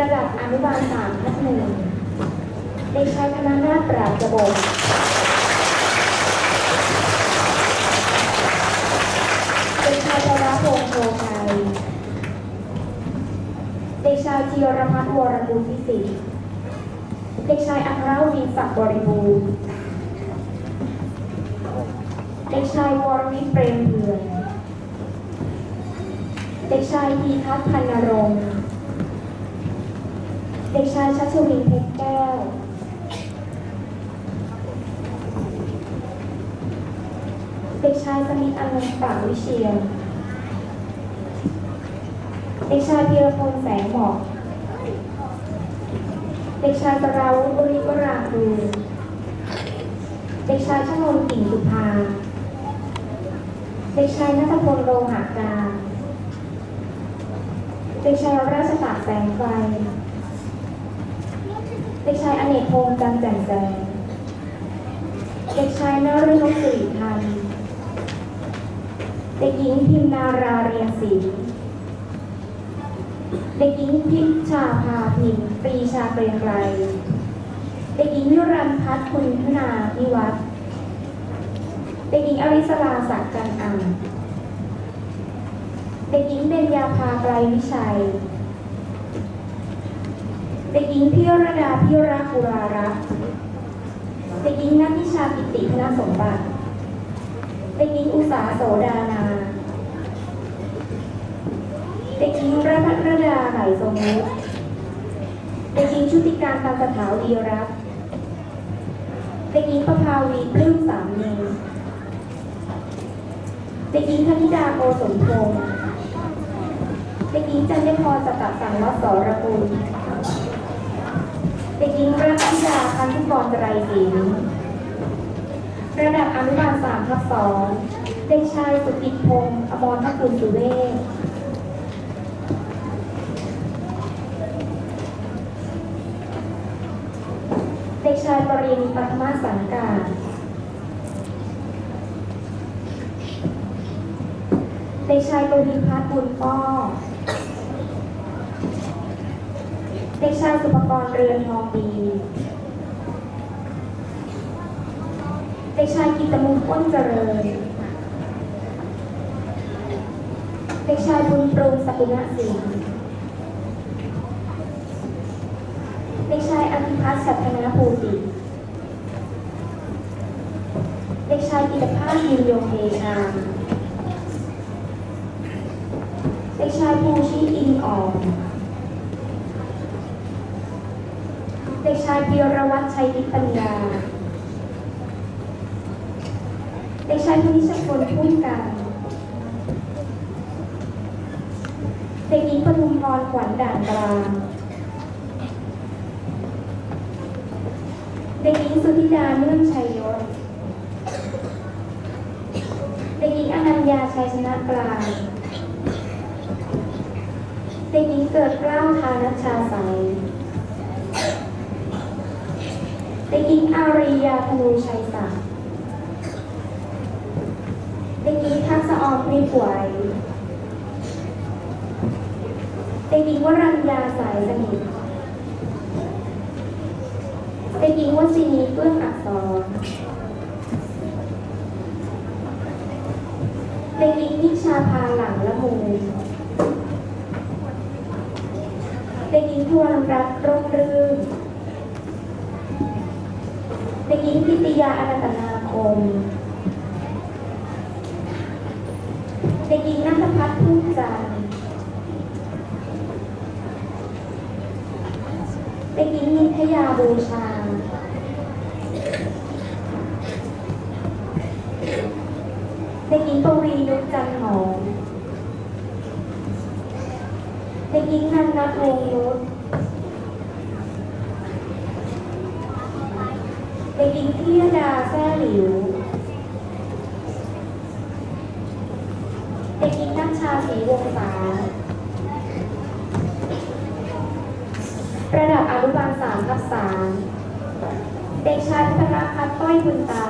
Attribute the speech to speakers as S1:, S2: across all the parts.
S1: ระดับอนุบาลสามทับหนึ่งเด็กชายธนานาปราบกระบอกเด็กชายธรพงษ์โพชัยเด็กชายธีรพัฒน์วรกุลพิสิทธิ์เด็กชายอัครวดีศักดิ์บริบูรณ์เด็กชายวรวิทย์เปรมเถื่อนเด็กชายพีทัศน์พันนรงค์ ด็กชายชัชวินเพชรแก้วเด็กชายสมิทธิ์อนันต์ปากวิเชียนเด็กชายพีรพลแสงหมอก เด็กชายสราวุฒิบริวราคูเด็กชายชนนท์กิ่งสุภา เด็กชายนัทพลโลหะการ เด็กชายราชตากแสงไฟ ด็กชายอเนกพงษ์จันแจ่มแสงเด็กชายนฤนพสิริพันธ์เด็กหญิงพิมนาราเรียนศรีเด็กหญิงพิชชาภาพิมปรีชาเปรมไกรเด็กหญิงวิรันพัฒน์คุณธนาพิวัฒน์เด็กหญิงอริสลาศักดิ์จันอังเด็กหญิงเบญญาภาไกรวิชัย เด็กหญิงพิรดาพิรักบุรารักเด็กหญิงนัทนิชาปิติธนสมบัติเด็กหญิงอุสาโสดานา เด็กหญิงรัตนดาไหลทรงวุฒิเด็กหญิงชุติการตันสถาวดีรักเด็กหญิงประภาวีปลื้มสามเนยเด็กหญิงธนิดาโกสมพงษ์เด็กหญิงจันยพรสตัดสังวัสรกุล เด็กหญิงรัตนิดาคันธุกรไตรศิลป์ระดับอนุบาลสามทับสองเด็กชายสุกิตพงศ์อมรทกุลสุเวชเด็กชายปรินปัทมาสังกาเด็กชายกวีพัฒน์บุญป้อ เด็กชายสุปกรณ์เรือนทองดี เด็กชายกิตมุขอ้นเจริญ เด็กชายบุญปรุงสกุลศรีเด็กชายอภิพัฒน์สัทนาภูติ เด็กชายกิตภาพยืนยงเดชามเด็กชายภูชิอินอ่อน เด็ก ชายพีรวัตรชัยทิปัญญา เด็กชายพนิชพลพุ่มกันเด็กหญิงปทุมพรขวัญด่านกลาง เด็กหญิงสุธิดาเนื่องชัยยศ เด็กหญิงอนัญญาชัยชนะกลาง เด็กหญิงเกิดกล้าวทานัชชาใสย เด็กหญิงอารียาธนูชัยศักดิ์เด็กหญิงทักษะออนปรีป่วยเด็กหญิงวรัญญาสายสนิท เด็กหญิงวชินีเปื้องอักษร เด็กหญิงนิชาพาหลังละมูลเด็กหญิงทวนรัตน์ร่มรื่น เด็กหญิงพิติยาอนันตนาคม เด็กหญิงนัทพัฒน์พุ่มจันทร์เด็กหญิงนิทยาบูชา เด็กหญิงปวีนุชจันหอม เด็กหญิงนันนัทวงศ์นุช เด็กหญิงพิยดาแซ่หลิว เด็กหญิงนัชชาศรีวงศาระดับอนุบาลสามทับสามเด็กชายพัฒนาพัฒน์ต้อยบุญตา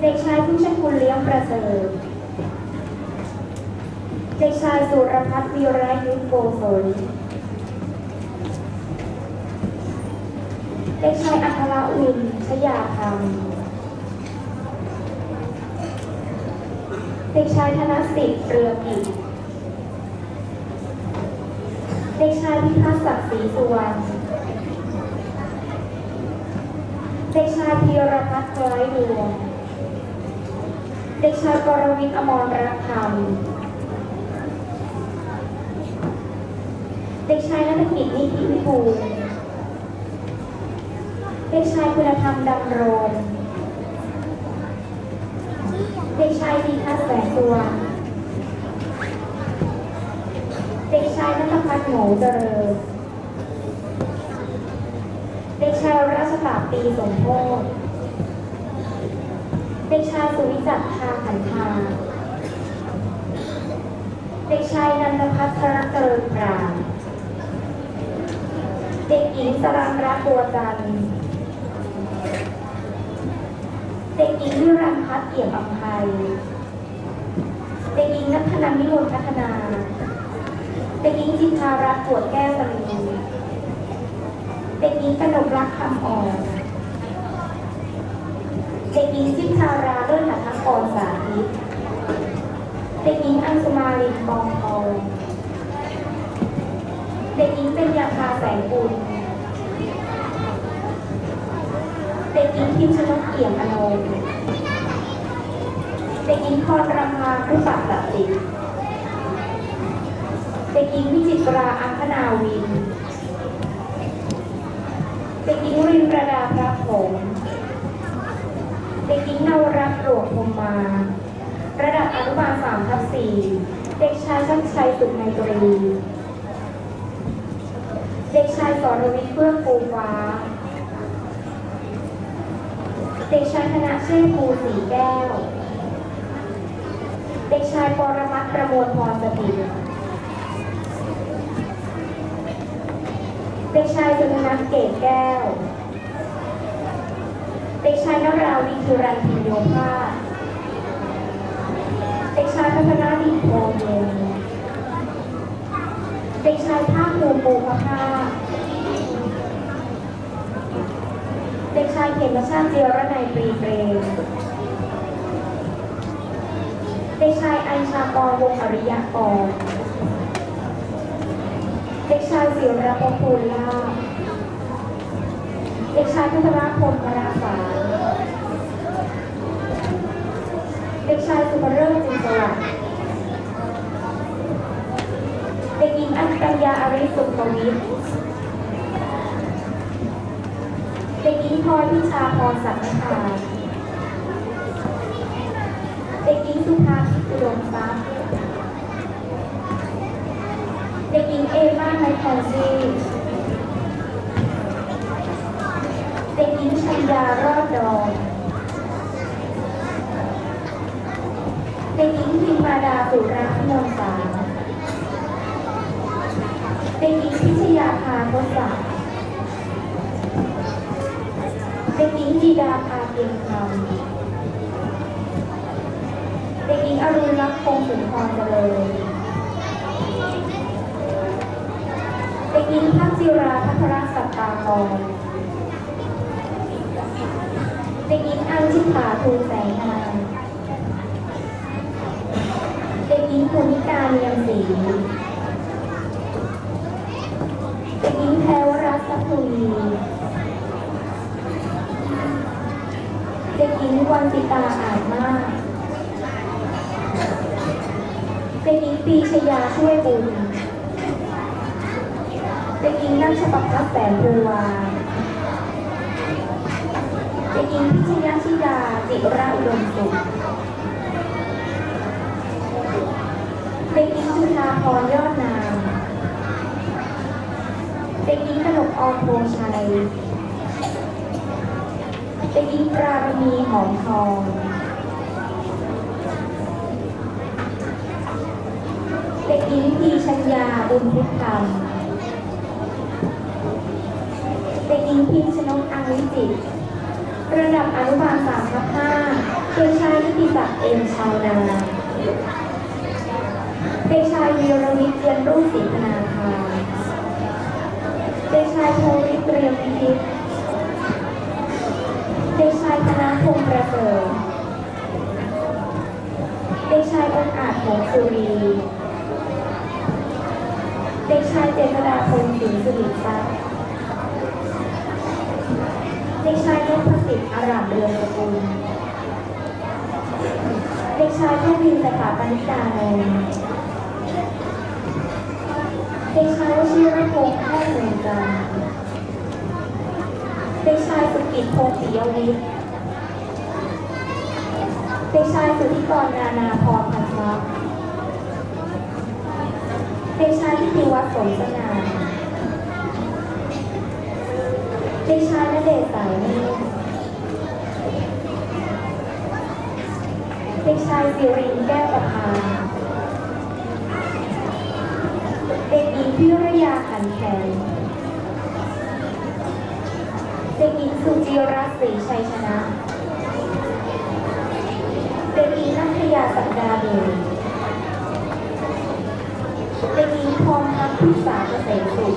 S1: เด็กชายผู้ชคุณเลี้ยงประเสริฐ เด็กชายสุรพัฒน์วีระยุทธโกศล เด็กชายอัครวินชยาธรรมเด็กชายธนสิทธิ์เรือกิจเด็กชายพิพัฒน์ศักดิ์ศรีสุวรรณเด็กชายพีรพัฒน์คล้ายดวงเด็กชายกรวิทย์อมรรักธรรมเด็กชายนัฐกิจนิติวิบูล เด็กชายคุณธรรมดำรงเด็กชายดีทัศแสงสุวเด็กชายนัทพัฒน์โหนูเจริญ เด็กชายราชตาปีสมโพธเด็กชายสุวิจักรทาขันธาเด็กชายนันทพัฒน์ธนเจริญปราเด็กหญิงสรันรัตน์บัวจันทร์ เด็กหญิงวิรันพัฒน์เอี่ยมอภัย เด็กหญิงนัทนันวิมลพัฒนา เด็กหญิงจินทารัตน์ปวดแก้วตรีเด็กหญิงกนกรักคำอ่อน เด็กหญิงจินทาราเลิศหัตถกรสาธิต เด็กหญิงอังสุมาลินบองทอง เด็กหญิงเป็นยาภาแสงบุญ เด็กหญิงพิมชนกเอี่ยมอนงเด็กหญิงพรรำพาครุปัตตติเด็กหญิงวิจิตราอังคณาวิน เด็กหญิงรินประดาพระผงเด็กหญิงนวรัตน์หลวงพมมา ระดับอนุบาลสามทับสี่เด็กชายชัดชัยสุขในตรี เด็กชายสรวิทย์เพื่อปูฟ้า เด็กชายธนเชษฐ์ภูสีแก้ว เด็กชายปรมัตถ์ประมวลพรสถิตเด็กชายจนนัทเกตแก้ว เด็กชายนราวิทุรันพิโยภาเด็กชายพัฒนาดิโพเยนเด็กชายภาคภูมิปูพระภาค เด็กชายเขมชาติเจียระในยปรีเปรมเด็กชายอัญชากรวงอริยกร เด็กชายศิรพภูลาเด็กชายพัทรพลมราสาเด็กชายสุภเริศจินสวัสดิ์เด็กหญิงอัญปัญญาอริสุขวิทย์ เด็กหญิงพรพิชาพรสัมภาเด็กหญิงสุภาทิพย์อุดมทรัพย์เด็กหญิงเอมาไมคอนซีเด็กหญิงชัญญารอดดอนเด็กหญิงพิมมาดาสุราพิมลสาเด็กหญิงพิชยาภาทศศัก เด็กหญิงจีดาพาเพียงคำเด็กหญิงอรุณรักคงสุนทรเจริญเด็กหญิงพักจิราพัทรสัตตากรเด็กหญิงอัญชิตาภูแสงนามเด็กหญิงภูมิกาเนียมศรี วันติตาอ่าจมากเด็กหญิงปีชยาช่วยบุญเด็กหญิงนัชประพัฒน์แสนภูวาเด็กหญิงพิชยาชิดาจิราอุดมสุขเด็กหญิงจุฬาพรยอดนามเด็กหญิงกนกออมโพชัย เด็กหญิงปราบณีหอมทองเด็กหญิงพีชัญญาบุญพุทธธรรมเด็กหญิงพิมชนกอังวิจิตระดับอนุบาลสามทับห้าเด็กชายนิติศักดิ์เอ็มชาวนาเเด็กชายวีรวิทย์เจียนรุ่งศรีธนาคารเด็กชายโทวิทย์เตรียมพิทิตเด็กชายธนาพงษ์ประเสริฐเด็กชายองอาจหงสุรีเด็กชายเจษฎาพงศ์สิงสิริทรัพย์เด็กชายนพสิทธิ์อารามเรืองสกุลเด็กชายเทพินสถาปนิกานนท์เด็กชายวชิรพงษ์แพทย์เมืองจันเด็กชายสุกิจพงศ์ปิยวิทย์ เด็กชายสุธิกรนานาพรพันธ์ทรัพย์เด็กชายทิติวัฒน์สมสนาเด็กชายณเดชสายนิ่มเด็กชายสิรินแก้วประพาเด็กหญิงพิรยาขันแขนเด็กหญิงสุจิรัตน์ศรีชัยชนะ เด็กหญิงนัทยา สัปดาห์เดชเด็กหญิงพรพัฒน์พิสาเกษมสุข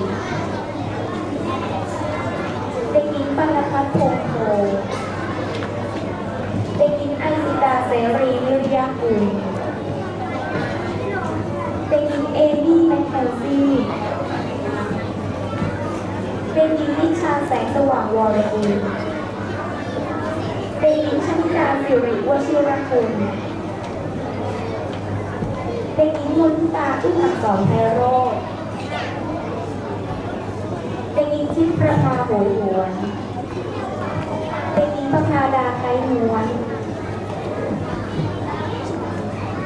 S1: เด็กหญิงปานพัฒน์พงโพเด็กหญิงไอซิตาเสรีวิริยากุลเด็กหญิงเอมี่แมคเคนซี่เด็กหญิงนิชาแสงสว่างวรกุลเด็กหญิงชนิดาสิริวชิรกุล เด็กหญิงมนตาอึ้งอักษรไพโรธเด็กหญิงทิพย์ประภาโหยหวนเด็กหญิงประภาดาไคนวล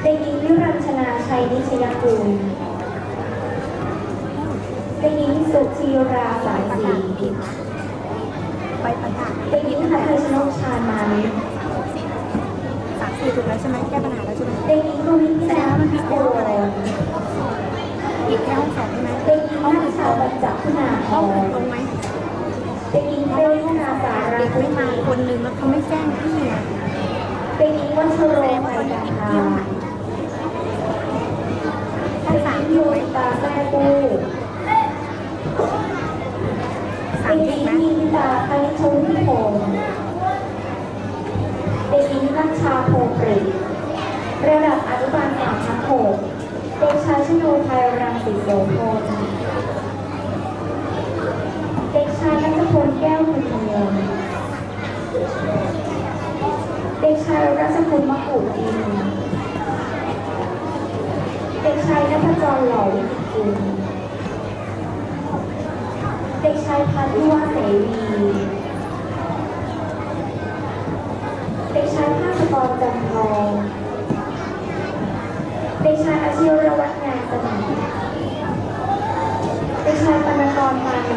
S1: เด็กหญิงวิรัญชนาชัยนิชยกุลเด็กหญิงสุธีราสายศรี
S2: ไปประกาศ
S1: เด็กหญิงหัทยชนกชาญมานิช
S2: สามสี่ถูกแล้วใช่ไหมแก้ปัญหาแล้วใช่ไหม
S1: เด็กหญิงกวินทราพิโกร
S2: อีกแค่ห้องสองใช่ไหม
S1: เด็กหญิงนักชาวบัญจักคุณาพ
S2: ห้อง
S1: ร
S2: ตรงไหม
S1: เด็กหญิงเบลลินาสารา
S2: เด็ก
S1: คุ
S2: ไม่มา
S1: ณี
S2: คนนึงแล้วเขาไม่แจ้งพี่ไง
S1: เด็กหญิงวัชโร
S2: แสดง
S1: ไม
S2: ว่าเขา
S1: กั
S2: จะ
S1: น
S2: อีก
S1: ทา
S2: เที่ยวไหนห้อง
S1: เด็ก
S2: สา
S1: ห
S2: ม
S1: ญิงโยตาแซ่ปู
S2: สาม
S1: เด็กห
S2: ที่
S1: ญิง
S2: ไหม
S1: มินตาคณิชงพิพง รีนัชชาโพปริระดับอนุบาลสามชั้นหกเด็กชายชโนไทยรังสิโสพลเด็กชายนัทพลแก้วคุณเมืองเด็กชายรัชพลมะกุฎอินเด็กชายนภจรหล่อวิจิตรเด็กชายพันธุ์ว่าเสวี เด็กชายภาสกรจัน ทองเด็กชายอาชีววัฒน์งานสนิทเด็กชายปนกรมานี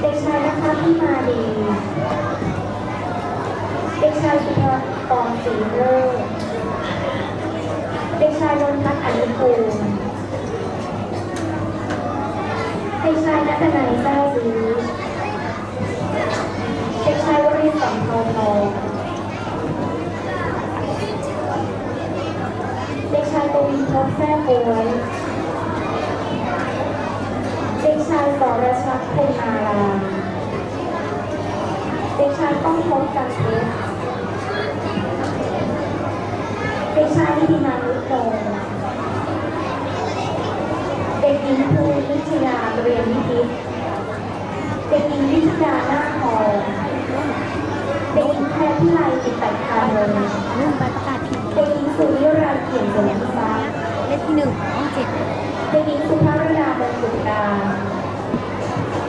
S1: เด็กชายนภัสที่มาดีเด็กชายสุภกรศรีเลิศเด็กชายนนทัศน์อนุกูลเด็กชายนัทนัยแต้วดีเด็กชายวรินทร์สัมภาวทองเด็กชายก แท้ป่วยเด็กชายสรชัดพงอาราเด็กชายต้องพบจันเพชรเด็กชายนิตินันท์ลุโตเด็กหญิงภูมิชยาเรียนนิติเด็กหญิงวิชยาหน้าทองเด็กหญิงแพรพิไลติดแต่คานนท์เด็กหญิงสุริราเกียรติ
S2: ที่หนึ่งห้องเจ็ด
S1: เด็กหญิงสุภาพรดาบรรจุดา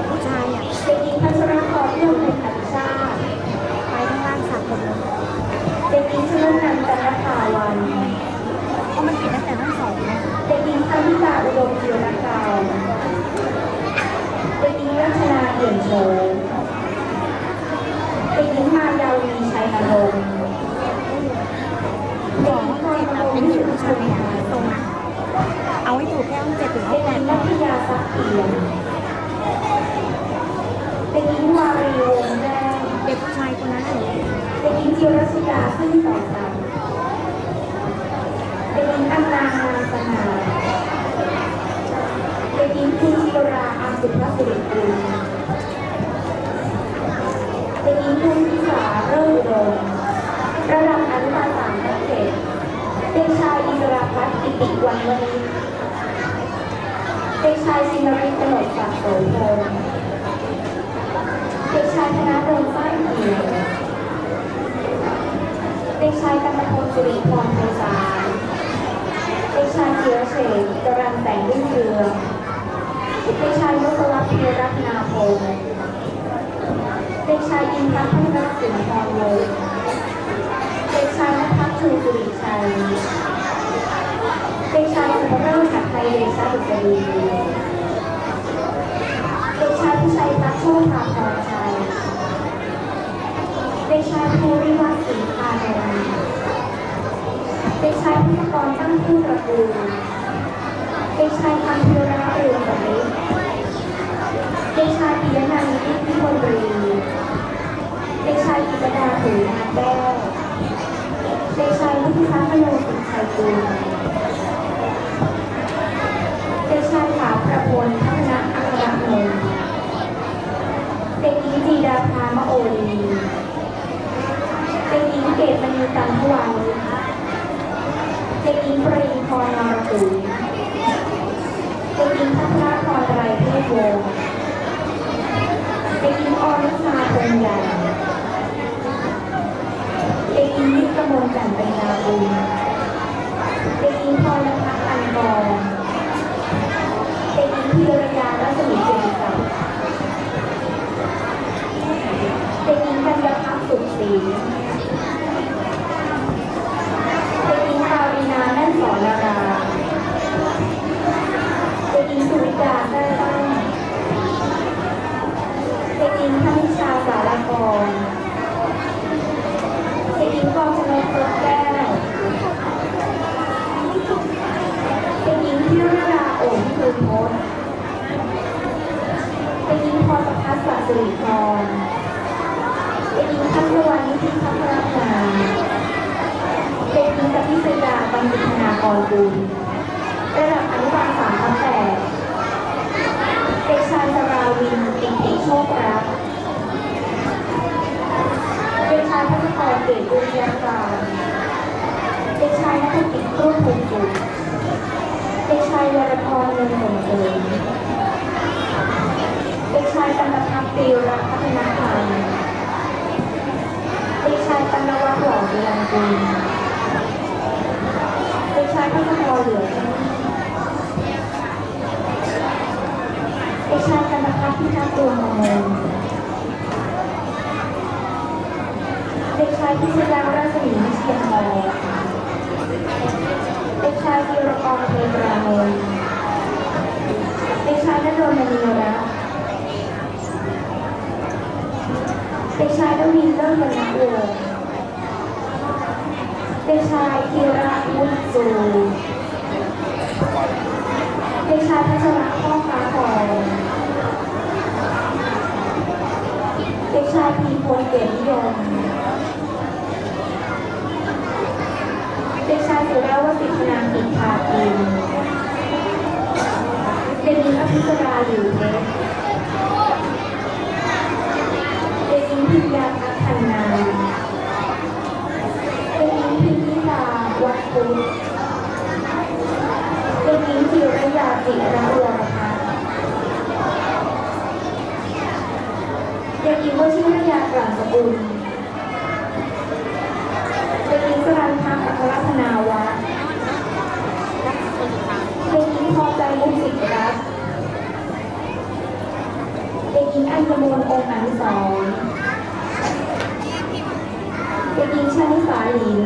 S2: ผู้ชายอะ
S1: เด็กหญิงพัชรพรเอื้อมในขันชาติ
S2: ไปข้างล่างสามคนเด็
S1: กหญิงชนนันท์จันทภาวัน
S2: เพราะมันปิดตั้งแต่ห้องสองนะ
S1: เด็กหญิงพันธิตาอุดมจิรการเด็กหญิงรัชนาเอี่ยมโฉ ธีรชิกาขึ้น
S2: ต่อไปเป็นอันนาง
S1: นาสนา
S2: เป็นอิ
S1: นทุณจิราอาสุภสุริเป็นอินทุณพิสาเริ่มดงระดับอนุบาลสามนักเก็ตเด็กชายอิสราพัฒน์อิติวันวณีเด็กชายสินาริกนกศักดิ์โสพลเด็กชายธนาดล กชายกันตพลสุริพรไพศาลเด็กชายเกียรติเฉยจรันแต่งรุ่งเรืองเด็กชายนพวัฒน์เพียรัตนาพงศ์เด็กชายอินทร์พัฒนสินทรโลกเด็กชายนภัสชูสุริชัย เด็กชายสุภริศหัดไทยเดชะดุษฎีเด็กชายพิชัยพัฒน์โชติภาพร ด็กชายภูริวัฒน์ศรีพานนท์เด็กชายพิธกรตั้งผู้ตระกูลเด็กชายพันธุระเรืองสมิทเด็กชายปิยนันท์นิติพลบุรีเด็กชายกิตดาถือนาแก้วเด็กชายวุฒิพัฒน์มโนสินชัยกุลเด็กชายขาวประพลพัฒนาอัครนนท์เด็กหญิงจีดาภามะโอลี ตมณีตันทวันเด็กหญิงปรีพรนรกุลเด็กหญิงพัฒนาพรไรเทพวงศ์เด็กหญิงอริสาพงษ์ใหญ่เด็กหญิงนิกมลจันทร์เป็นนาบุญเด็กหญิงพรณพัฒน์อันกร เด็กหญิงพิรยารัศมีเจริญศักดิ์เด็กหญิงกัญญาพักสุขศรีเด็กหญิงปารินาแน่นสอนนารา เด็กหญิงสุริดาแท้ตั้งเด็กหญิงธนิชาสารกร เด็กหญิงกองชนกรถแก้ว เด็กหญิงพิรดาโอ่งคืนพจน์เด็กหญิงพรประพัฒน์ สิริพรเด็กหญิงพัชวันนิติพัฒนาเด็กหญิงกพิษดาบัณฑิตธนากรกุลระดับอนุบาลสามทับแปดเด็กชายสราวินปิติโชครักเด็กชายพัชกรเกตบุญยาการเด็กชายนักกิจรุ่งภูมิเด็กชายวรพรเงินหงเอิญเด็กชายกันตพั ติวรักพัฒนาการเด็กชายกันนวัฒน์หล่อเรียนกุลเด็กชายพัฒนเหลืองเด็กชายกันตพัฒน์พิทักษ์ดวงมงคลเด็กชายพิชยาราศมีวิเชียนทอง เด็กชายธีรกรเทพรานนท์เด็กชายนดลมณีรัตน์เด็กชายนวินเลิศวรรณวงศ์เด็กชายธีระวุฒิสู เด็กชายพัชระพ่อค้าทองเด็กชายพีพลเกียรตินิยมเด็กชายสุราวสิทธนากิจพากินเด็กหญิงอภิสราอยู่เพชรเด็กหญิงพิญญาพัฒนาเด็กหญิงพิมพิตาวัดพุทธเด็กหญิงจิรยา จิระวรพัฒน์เด็กหญิงวชิรยากลั่นสกุลเด็กหญิงสรันพักอัครธนาวัฒน์เด็กหญิงพอใจมุสิกรัตเด็กหญิงอัญมนต์องค์อนุสรณ์เด็กหญิงชนิสาหลิน